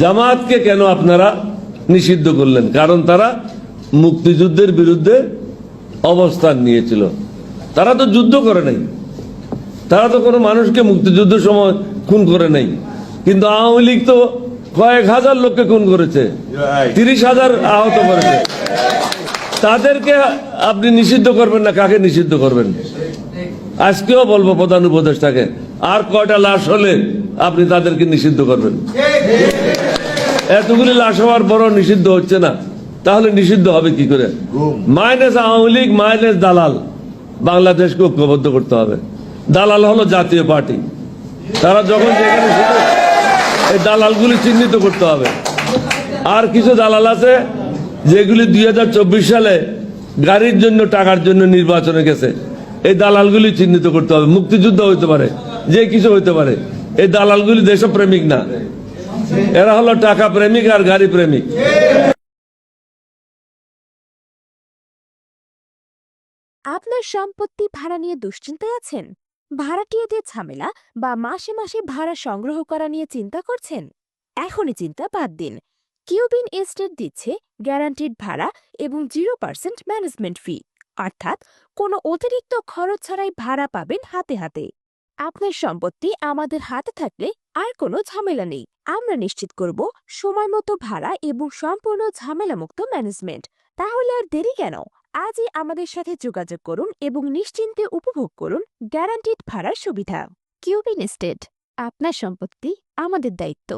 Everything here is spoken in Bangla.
জামাতকে কেন আপনারা নিষিদ্ধ করলেন? কারণ তারা মুক্তিযুদ্ধের বিরুদ্ধে অবস্থান নিয়েছিল। তারা তো যুদ্ধ করে নাই। তারা তো কোনো মানুষকে মুক্তিযুদ্ধের সময় খুন করে নাই। কিন্তু আওয়ামী লীগ তো কয়েক হাজার লোককে খুন করেছে। তিরিশ হাজার আহত করেছে। তাদেরকে আপনি নিষিদ্ধ করবেন না? কাকে নিষিদ্ধ করবেন? আজকেও বলব প্রধান উপদেষ্টাকে, আর কয়টা লাশ হলে আপনি তাদেরকে নিষিদ্ধ করবেন? এতগুলি লাশ হওয়ার পরও নিষিদ্ধ হচ্ছে না। তাহলে নিষিদ্ধ হবে কি করে? মাইনাস আওয়ামী লীগ মাইনাস দালাল। বাংলাদেশকে ঐক্যবদ্ধ করতে হবে। দালাল হলো জাতীয় পার্টি। তারা যখন যেখানে এই দালালগুলি চিহ্নিত করতে হবে। আর কিছু দালাল আছে যেগুলি দুই হাজার চব্বিশ সালে গাড়ির জন্য টাকার জন্য নির্বাচনে গেছে। এই দালালগুলি চিহ্নিত করতে হবে। মুক্তিযুদ্ধ হইতে পারে যে কিছু হইতে পারে। এই দালালগুলি দেশপ্রেমিক না। এরা হলো টাকা প্রেমিক আর গাড়ি প্রেমিক। আপনার সম্পত্তি ভাড়া নিয়ে দুশ্চিন্তায় আছেন? ভাড়াটিয়াদের ঝামেলা বা মাসে মাসে ভাড়া সংগ্রহ করা নিয়ে চিন্তা করছেন? এখনই চিন্তা বাদ দিন। কিউবিন এস্টেট দিচ্ছে গ্যারান্টিড ভাড়া এবং জিরো পার্সেন্ট ম্যানেজমেন্ট ফি। অর্থাৎ কোনো অতিরিক্ত খরচ ছাড়াই ভাড়া পাবেন হাতে হাতে। আপনার সম্পত্তি আমাদের হাতে থাকলে আর কোনো ঝামেলা নেই। আমরা নিশ্চিত করব সময় মতো ভাড়া এবং সম্পূর্ণ ঝামেলামুক্ত ম্যানেজমেন্ট। তাহলে আর দেরি কেন? আজই আমাদের সাথে যোগাযোগ করুন এবং নিশ্চিন্তে উপভোগ করুন গ্যারান্টিড ভাড়ার সুবিধা। কিউবিন এস্টেট আপনার সম্পত্তি আমাদের দায়িত্ব।